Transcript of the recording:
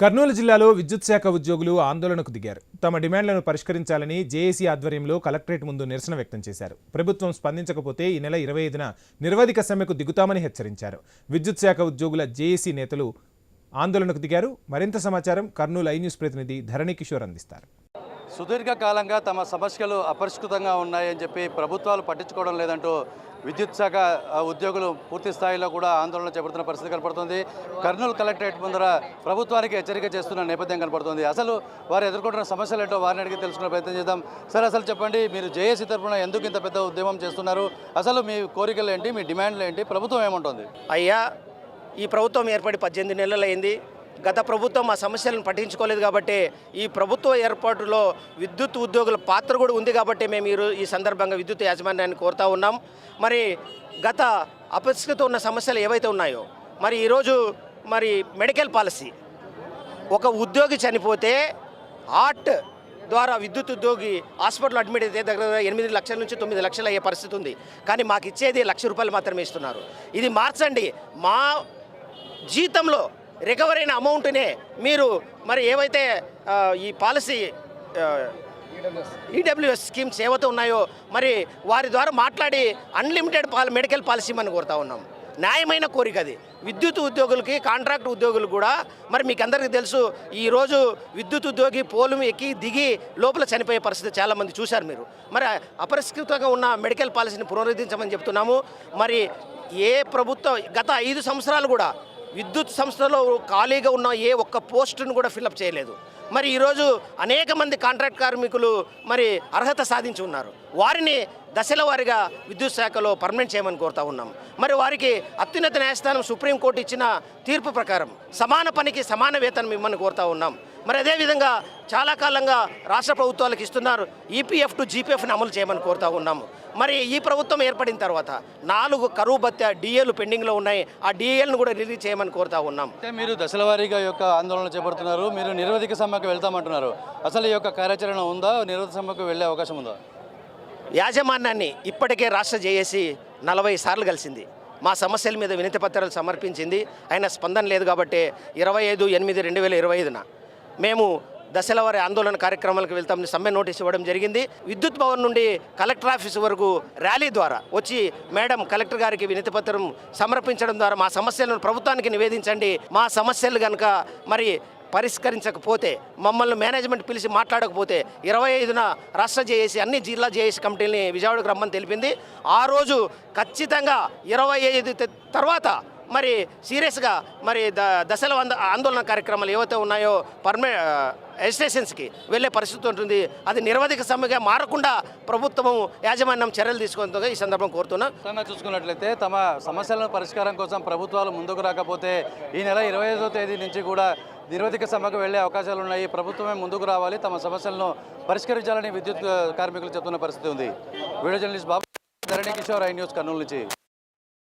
కర్నూలు జిల్లాలో విద్యుత్ శాఖ ఉద్యోగులు ఆందోళనకు దిగారు. తమ డిమాండ్లను పరిష్కరించాలని జేఏసీ ఆధ్వర్యంలో కలెక్టరేట్ ముందు నిరసన వ్యక్తం చేశారు. ప్రభుత్వం స్పందించకపోతే ఈ నెల ఇరవై ఐదున నిర్వధిక సమ్మెకు దిగుతామని హెచ్చరించారు. విద్యుత్ శాఖ ఉద్యోగుల జేఏసీ నేతలు ఆందోళనకు దిగారు. మరింత సమాచారం కర్నూలు ఐ న్యూస్ ప్రతినిధి ధరణి కిషోర్ అందిస్తారు. సుదీర్ఘకాలంగా తమ సమస్యలు అపరిష్కృతంగా ఉన్నాయని చెప్పి ప్రభుత్వాలు పట్టించుకోవడం లేదంటూ విద్యుత్ శాఖ ఉద్యోగులు పూర్తి స్థాయిలో కూడా ఆందోళన చేపడుతున్న పరిస్థితి కనపడుతుంది. కర్నూలు కలెక్టరేట్ ముందర ప్రభుత్వానికి హెచ్చరిక చేస్తున్న నేపథ్యం కనపడుతుంది. అసలు వారు ఎదుర్కొంటున్న సమస్యలు ఏంటో వారిని అడిగి తెలుసుకునే ప్రయత్నం చేద్దాం. సార్ అసలు చెప్పండి మీరు జేఏసీ తరఫున ఎందుకు ఇంత పెద్ద ఉద్యమం చేస్తున్నారు? అసలు మీ కోరికలు ఏంటి మీ డిమాండ్లు ఏంటి ప్రభుత్వం ఏమంటుంది? అయ్యా ఈ ప్రభుత్వం ఏర్పడి పద్దెనిమిది నెలలైంది. గత ప్రభుత్వం మా సమస్యలను పట్టించుకోలేదు కాబట్టి ఈ ప్రభుత్వ ఏర్పాటులో విద్యుత్ ఉద్యోగుల పాత్ర కూడా ఉంది కాబట్టి మేము ఈరోజు ఈ సందర్భంగా విద్యుత్ యాజమాన్యాన్ని కోరుతా ఉన్నాం. మరి గత అపరిష్కృత ఉన్న సమస్యలు ఏవైతే ఉన్నాయో మరి ఈరోజు మరి మెడికల్ పాలసీ ఒక ఉద్యోగి చనిపోతే ఆర్ట్ ద్వారా విద్యుత్ ఉద్యోగి హాస్పిటల్ అడ్మిట్ అయితే దగ్గర దగ్గర ఎనిమిది లక్షల నుంచి తొమ్మిది లక్షలు అయ్యే పరిస్థితి ఉంది. కానీ మాకు ఇచ్చేది లక్ష రూపాయలు మాత్రమే ఇస్తున్నారు. ఇది మార్చండి. మా జీతంలో రికవర్ అయిన అమౌంట్నే మీరు మరి ఏవైతే ఈ పాలసీ ఈడబ్ల్యూఎస్ స్కీమ్స్ ఏవైతే ఉన్నాయో మరి వారి ద్వారా మాట్లాడి అన్లిమిటెడ్ పాల మెడికల్ పాలసీ మనం కోరుతా ఉన్నాం. న్యాయమైన కోరిక అది. విద్యుత్ ఉద్యోగులకి కాంట్రాక్ట్ ఉద్యోగులు కూడా మరి మీకు అందరికీ తెలుసు ఈరోజు విద్యుత్ ఉద్యోగి పోలు ఎక్కి దిగి లోపల చనిపోయే పరిస్థితి చాలామంది చూశారు మీరు. మరి అపరిష్కృతంగా ఉన్న మెడికల్ పాలసీని పునరుద్ధరించమని చెప్తున్నాము. మరి ఏ ప్రభుత్వం గత ఐదు సంవత్సరాలు కూడా విద్యుత్ సంస్థలో ఖాళీగా ఉన్న ఏ ఒక్క పోస్టును కూడా ఫిలప్ చేయలేదు. మరి ఈరోజు అనేక మంది కాంట్రాక్ట్ కార్మికులు మరి అర్హత సాధించి ఉన్నారు. వారిని దశల వారిగా విద్యుత్ శాఖలో పర్మనెంట్ చేయమని కోరుతా ఉన్నాం. మరి వారికి అత్యున్నత న్యాయస్థానం సుప్రీంకోర్టు ఇచ్చిన తీర్పు ప్రకారం సమాన పనికి సమాన వేతనం ఇవ్వమని కోరుతా ఉన్నాం. మరి అదేవిధంగా చాలా కాలంగా రాష్ట్ర ప్రభుత్వాలకు ఇస్తున్నారు ఈపీఎఫ్ టు జీపీఎఫ్ని అమలు చేయమని కోరుతా ఉన్నాము. మరి ఈ ప్రభుత్వం ఏర్పడిన తర్వాత నాలుగు కరువు భత్య డిఏలు పెండింగ్లో ఉన్నాయి. ఆ డిఏలను కూడా రిలీజ్ చేయమని కోరుతా ఉన్నాం అంటే మీరు దశల వారీగా యొక్క ఆందోళన చేపడుతున్నారు. మీరు నిరవధిక సమ్మెకు వెళ్తామంటున్నారు. అసలు ఈ యొక్క కార్యాచరణ ఉందా? నిరవధిక సమ్మెకు వెళ్ళే అవకాశం ఉందా? యాజమాన్యాన్ని ఇప్పటికే రాష్ట్ర జేఏసీ నలభై సార్లు కలిసింది. మా సమస్యల మీద వినతి పత్రాలు సమర్పించింది. అయినా స్పందన లేదు కాబట్టి ఇరవై ఐదు ఎనిమిది రెండు వేల ఇరవై ఐదున మేము దశల వారి ఆందోళన కార్యక్రమాలకు వెళ్తాం సమ్మె నోటీస్ ఇవ్వడం జరిగింది. విద్యుత్ భవన్ నుండి కలెక్టర్ ఆఫీస్ వరకు ర్యాలీ ద్వారా వచ్చి మేడం కలెక్టర్ గారికి వినతి పత్రం సమర్పించడం ద్వారా మా సమస్యలను ప్రభుత్వానికి నివేదించండి. మా సమస్యలు కనుక మరి పరిష్కరించకపోతే మమ్మల్ని మేనేజ్మెంట్ పిలిచి మాట్లాడకపోతే ఇరవై ఐదున రాష్ట్ర జేఏసీ అన్ని జిల్లా జేఏసీ కమిటీని విజయవాడకు రమ్మని తెలిపింది. ఆ రోజు ఖచ్చితంగా ఇరవై ఐదు తర్వాత మరి సీరియస్గా మరి ద దశల వంద ఆందోళన కార్యక్రమాలు ఏవైతే ఉన్నాయో పర్మే ఎజిస్ట్రేషన్స్కి వెళ్ళే పరిస్థితి ఉంటుంది. అది నిరవధిక సమ్మెగా మారకుండా ప్రభుత్వము యాజమాన్యం చర్యలు తీసుకుంటుందిగా ఈ సందర్భం కోరుతున్నా. చూసుకున్నట్లయితే తమ సమస్యల పరిష్కారం కోసం ప్రభుత్వాలు ముందుకు రాకపోతే ఈ నెల ఇరవై ఐదో తేదీ నుంచి కూడా నిరవధిక సమ్మెకు వెళ్ళే అవకాశాలు ఉన్నాయి. ప్రభుత్వమే ముందుకు రావాలి. తమ సమస్యలను పరిష్కరించాలని విద్యుత్ కార్మికులు చెప్తున్న పరిస్థితి ఉంది. Video journalist Babu Dharani Kishore I news Kurnool నుంచి.